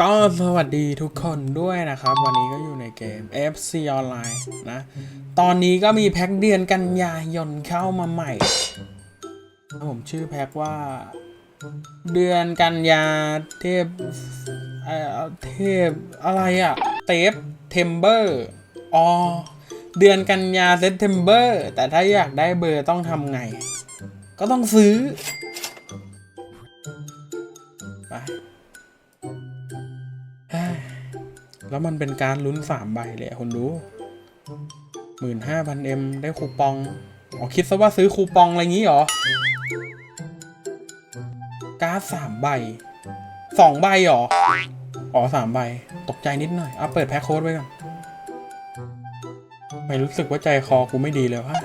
ก็สวัสดีทุกคนด้วยนะครับ วันนี้ก็อยู่ในเกม FC Online นะ ตอนนี้ก็มีแพ็คเดือนกันยายนเข้ามาใหม่ ผมชื่อแพ็คว่า เดือนกันยาเทพเอ่อเทพอะไรอะเทปเทมเบอร์อ๋อเดือนกันยาเซตเทมเบอร์แต่ถ้าอยากได้เบอร์ต้องทำไง ก็ต้องซื้อ แล้วมันเป็นการลุ้นสามใบเลยคนดูหมื่นห้าพันเอ็มได้คูปอง อ๋อ คิดซะว่าซื้อคูปองอะไรงี้เหรอ การ์ดสามใบสองใบเหรอ อ๋อสามใบ ตกใจนิดหน่อย เอาเปิดแพ็คโค้ดไว้ก่อน ไม่รู้สึกว่าใจคอกูไม่ดีเลยวะ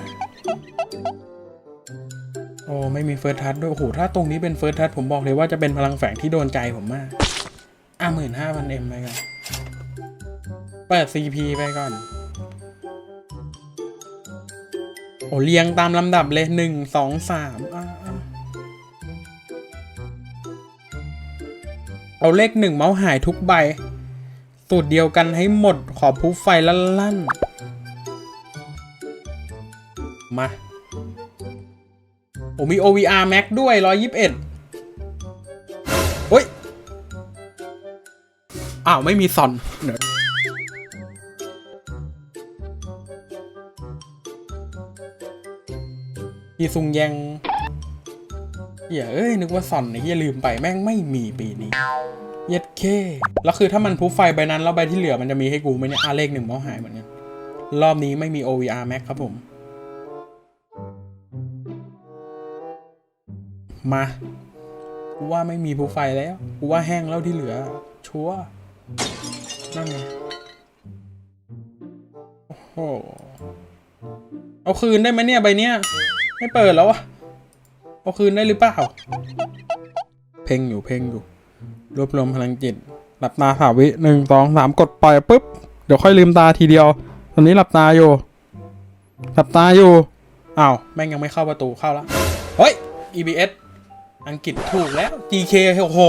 โอ้ไม่มีเฟิร์สทัชด้วยโอ้โหถ้าตรงนี้เป็นเฟิร์สทัชผมบอกเลยว่าจะเป็นพลังแฝงที่โดนใจผมมากอะหมื่นห้าพันเอ็มไปก่อน เปิด CP ไปก่อน โอ้เรียงตามลำดับเลยหนึ่งสองสามเอาเลขหนึ่งเมาส์หายทุกใบ สูตรเดียวกันให้หมดขอพุฟไฟลั่นๆ มาโอ้มี OVR Max ด้วย 121เฮ้ย อ้าว ไม่มีซอนเดี๋ยว อีซุงยังเหี้ยเอ้ยนึกว่าซอนไอ้เหี้ยลืมไปแม่งไม่มีปีนี้เย็ดเค แล้วคือถ้ามันพุฟไฟใบนั้นแล้วใบที่เหลือมันจะมีให้กูไหมเนี่ยอาเลขหนึ่งมาส์หายเหมือนกันรอบนี้ไม่มี OVR Max ครับผม มากูว่าไม่มีพุฟไฟแล้วกูว่าแห้งแล้วที่เหลือ ชัวนั่นไงโอ้โหเอาคืนได้ไหมเนี่ยใบเนี้ย ไม่เปิดแล้วอะเอาคืนได้หรือเปล่า เพ่งอยู่เพ่งอยู่ รวบรวมพลังจิต หลับตาสามวิหนึ่งสองสามกดปล่อยปุ๊บ เดี๋ยวค่อยลืมตาทีเดียว ตอนนี้หลับตาอยู่ หลับตาอยู่ อ้าว แม่งยังไม่เข้าประตูเข้าแล้วเฮ้ย EBS อังกฤษถูกแล้ว GK โอ้โห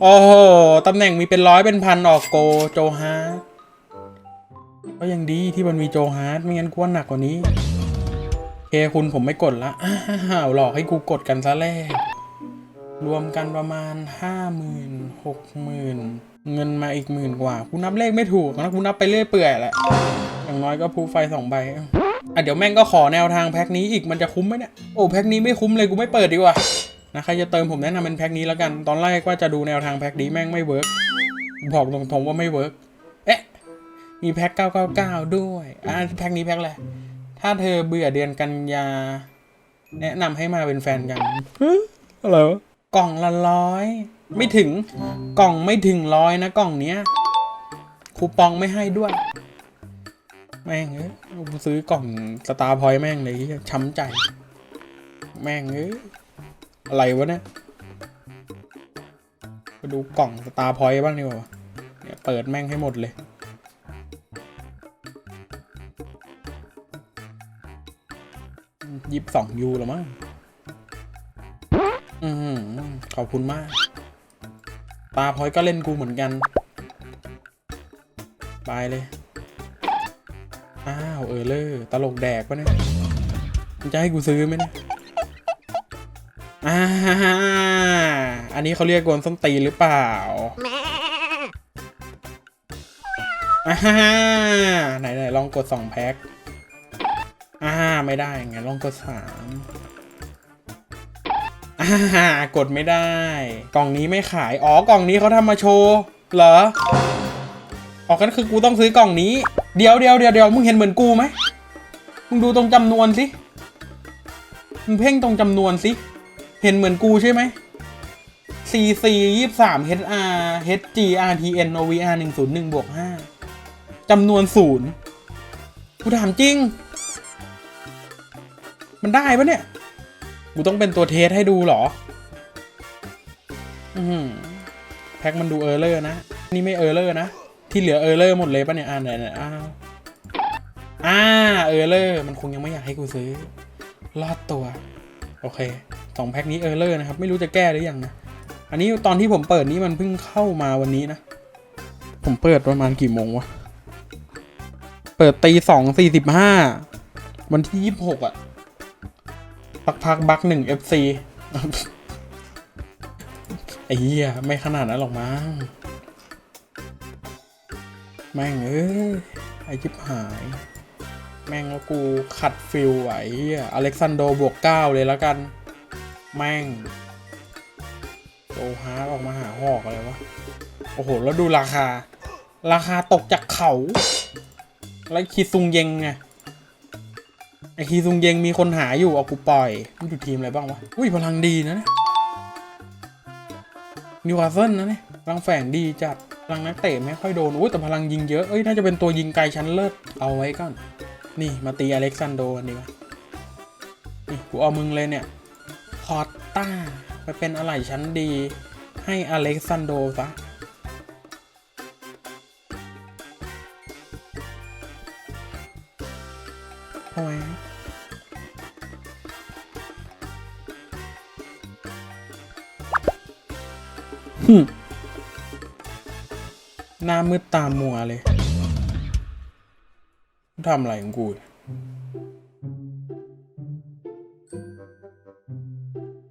โอ้โห ตำแหน่งมีเป็นร้อยเป็นพันออกโกโจฮาร์ดก็ยังดีที่มันมีโจฮาร์ดไม่งั้นกวนหนักกว่านี้ เคคุณผมไม่กดละอ้าวหลอกให้กูกดกันซะแรกรวมกันประมาณห้าหมื่นหกหมื่นเงินมาอีกหมื่นกว่ากูนับเลขไม่ถูกนะกูนับไปเรื่อยเปื่อยแหละอย่างน้อยก็พูไฟสองใบอะเดี๋ยวแม่งก็ขอแนวทางแพ็คนี้อีกมันจะคุ้มไหมเนี่ยโอ้แพ็คนี้ไม่คุ้มเลยกูไม่เปิดดีกว่านะใครจะเติมผมแนะนำเป็นแพ็คนี้แล้วกันตอนแรกว่าจะดูแนวทางแพ็คนี้แม่งไม่เวิร์กบอกตรงๆว่าไม่เวิร์กเอ๊ะมีแพ็ค999 ด้วยอะแพ็คนี้แพ็คอะไร ถ้าเธอเบื่อเดือนกันยา แนะนำให้มาเป็นแฟนกันอะไรวะกล่องละร้อย ไม่ถึงกล่องไม่ถึงร้อยนะกล่องเนี้ยคูปองไม่ให้ด้วย แม่งเอ้ยกูซื้อกล่องสตาร์พอยต์แม่งเลยเหี้ยช้ำใจ แม่งเอ้ยอะไรวะเนี่ยไปดูกล่องสตาร์พอยต์บ้างดีกว่าเนี่ยเปิดแม่งให้หมดเลย ยี่สิบสองยูแล้วมั้งอือหือขอบคุณมาก ตาพอยก็เล่นกูเหมือนกันไปเลย อ้าว เออเลอร์ตลกแดกปะเนี่ยมันจะให้กูซื้อไหมเนี่ยอ่าอันนี้เขาเรียกกวนส้นตีนหรือเปล่าอ่าไหนไหนลองกดสองแพ็คอ่าไม่ได้ไงลองกดสามอ่ากดไม่ได้ กล่องนี้ไม่ขาย อ๋อกล่องนี้เขาทำมาโชว์เหรอออกกันคือกูต้องซื้อกล่องนี้ เดี๋ยวเดี๋ยวเดี๋ยวเดี๋ยวมึงเห็นเหมือนกูไหมมึงดูตรงจำนวนสิมึงเพ่งตรงจำนวนสิ เห็นเหมือนกูใช่ไหม CC ยี่สาม HR HG RTN OVR หนึ่งศูนย์หนึ่งบวกห้าจำนวนศูนย์กูถามจริง มันได้ปะเนี่ย กูต้องเป็นตัวเทสให้ดูเหรอ อือหือแพ็คมันดูเออร์เลอร์นะ นี่ไม่เออร์เลอร์นะ ที่เหลือเออร์เลอร์หมดเลยปะเนี่ยอ่าไหนไหนอ้าวอ่าเออร์เลอร์มันคงยังไม่อยากให้กูซื้อ รอดตัว โอเคสองแพ็คนี้เออร์เลอร์นะครับ ไม่รู้จะแก้หรือยังนะ อันนี้ตอนที่ผมเปิดนี้มันเพิ่งเข้ามาวันนี้นะ ผมเปิดประมาณกี่โมงวะ เปิดตีสองสี่สิบห้าวันที่ยี่สิบหกอะ พักพักบักหนึ่งเอฟซีไอ้เหี้ยไม่ขนาดนั้นหรอกมั้งแม่งเอ้ยไอจิบหาย แม่งแล้วกูขัดฟิลไหวเฮียอเล็กซานโดบวกเก้าเลยแล้วกัน แม่งโอฮาร์ออกมาหาหอกอะไรวะ โอ้โห แล้วดูราคา ราคาตกจากเขา แล้วคีซุงเยงไง ไอคีซุงเยงมีคนหาอยู่เอากูปล่อยมันอยู่ทีมอะไรบ้างวะ อุ้ยพลังดีนะเนี่ยนิวคาสเซิลนะเนี่ยพลังแฝงดีจัดพลังนักเตะไม่ค่อยโดนอุ้ยแต่พลังยิงเยอะ เอ้ยน่าจะเป็นตัวยิงไกลชั้นเลิศเอาไว้ก่อน นี่มาตีอเล็กซานโดกันดีกว่านี่กูเอามึงเลยเนี่ยพอตต้าไปเป็นอะไรชั้นดี ให้อเล็กซานโดซะ หึหน้ามืดตามมัวเลยทำอะไรของกู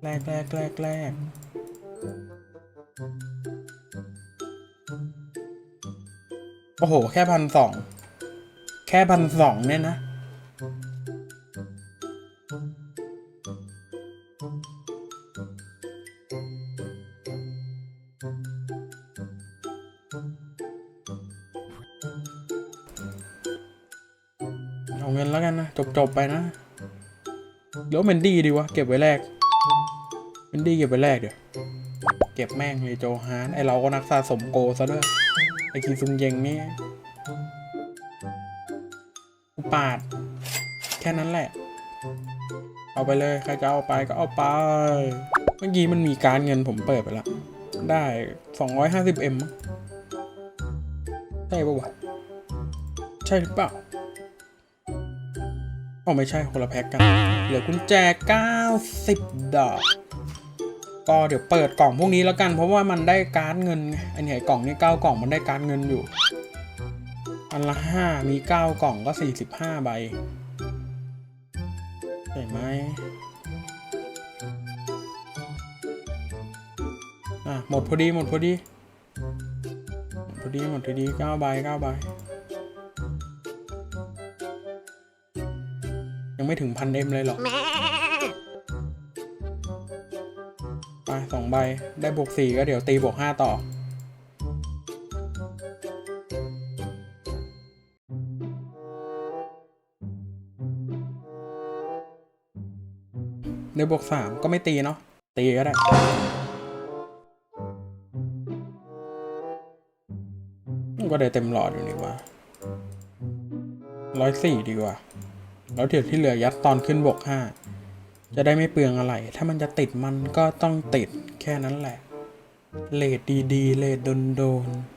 แรกแรกแรกแรกโอ้โห แค่พันสอง แค่พันสองเนี่ยนะ เอาเงินแล้วกันนะ จบจบๆไปนะเดี๋ยวเมนดี้ดีวะ เก็บไว้แรกเมนดี้เก็บไว้แรกเดี๋ยวเก็บแม่งเลยโจฮานไอเราก็นักสะสมโกซะด้วยไอคีซุงเยงนี่กูปาด แค่นั้นแหละ เอาไปเลย ใครจะเอาไปก็เอาไป เมื่อกี้มันมีการเงินผมเปิดไปล้วได้ 250M มั้ง ใช่ปะวะใช่หรือเปล่าอ๋อไม่ใช่คนละแพ็กกัน เหลือกุญแจ 90 ดอก ก็เดี๋ยวเปิดกล่องพวกนี้แล้วกัน เพราะว่ามันได้การ์ดเงินไงไอันนี้กล่องนี้9กล่องมันได้การ์ดเงินอยู่ อันละ 5 มี 9 กล่องก็ 45 ใบใช่ไหมอะหมดพอดีหมดพอดี หมดพอดีหมดพอดี9ใบ9ใบ ยังไม่ถึงพันเอ็มเลยหรอกไปสองใบ ได้บวกสี่ก็เดี๋ยวตีบวกห้าต่อ ได้บวกสามก็ไม่ตีเนาะ ตีก็ได้ ก็ได้เต็มหลอดอยู่นี่ว่าร้อยสี่ดีกว่า แล้วเดี๋ยวที่เหลือยัดตอนขึ้นบกห้าจะได้ไม่เปลืองอะไร ถ้ามันจะติดมันก็ต้องติดแค่นั้นแหละ เลดดีๆ เลดโดนๆ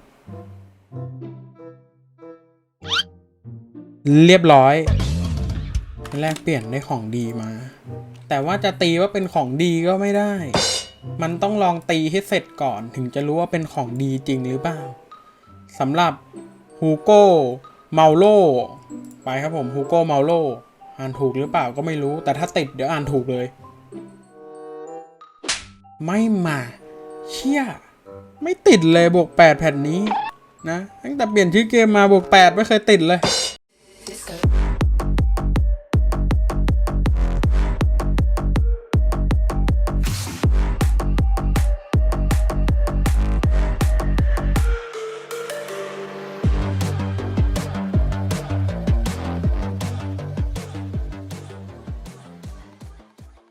เรียบร้อยแลกเปลี่ยนได้ของดีมา แต่ว่าจะตีว่าเป็นของดีก็ไม่ได้ มันต้องลองตีให้เสร็จก่อนถึงจะรู้ว่าเป็นของดีจริงหรือเปล่า สำหรับฮูโก้เมาโลไปครับผมฮูโก้เมาโลอ่านถูกหรือเปล่าก็ไม่รู้ แต่ถ้าติดเดี๋ยวอ่านถูกเลย ไม่มา เชี่ย ไม่ติดเลยบวกแปดแผ่นนี้นะ ตั้งแต่เปลี่ยนชื่อเกมมาบวกแปดไม่เคยติดเลย